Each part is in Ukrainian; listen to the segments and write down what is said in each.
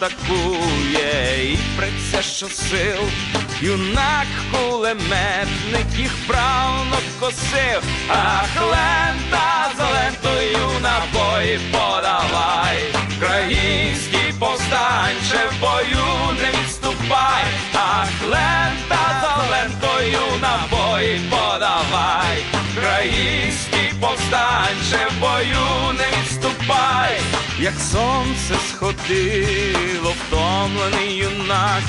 атакує. І преться щосил, юнак кулеметник їх правно косив, ах, лента за лентою набої подавай, український повстанче в бою не відступай, ах, лента за лентою набої подавай, український повстанче в бою не відступай, як сонце сходило, втомлений юнак,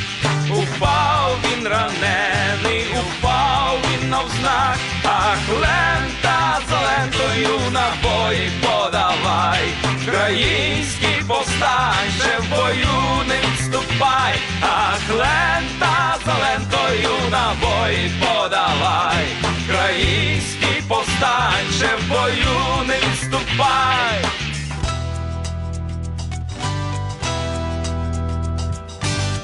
упав він ранений, упав він навзнак, ах, лента за лентою набої подавай, український повстанче в бою не відступай, ах, лента за лентою набої подавай, український повстанче в бою не відступай.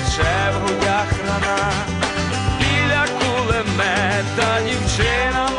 пече в грудях рана, біля кулемета дівчина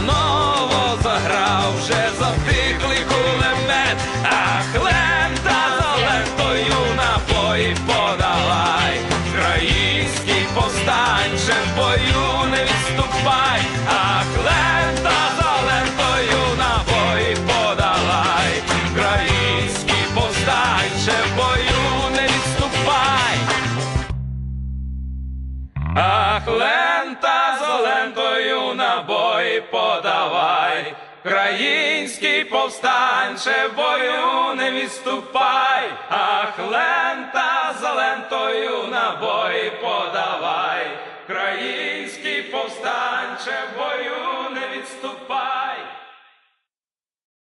Наново заграв вже затихлий кулемет, ах, лента за лентою набої подавай, український повстанче в бою не відступай, ах, лента за лентою набої подавай, український повстанче в бою не відступай. Ах, лента за лентою набої подавай, Український повстанче бою не відступай, ах, лента за лентою набої подавай, Український повстанче бою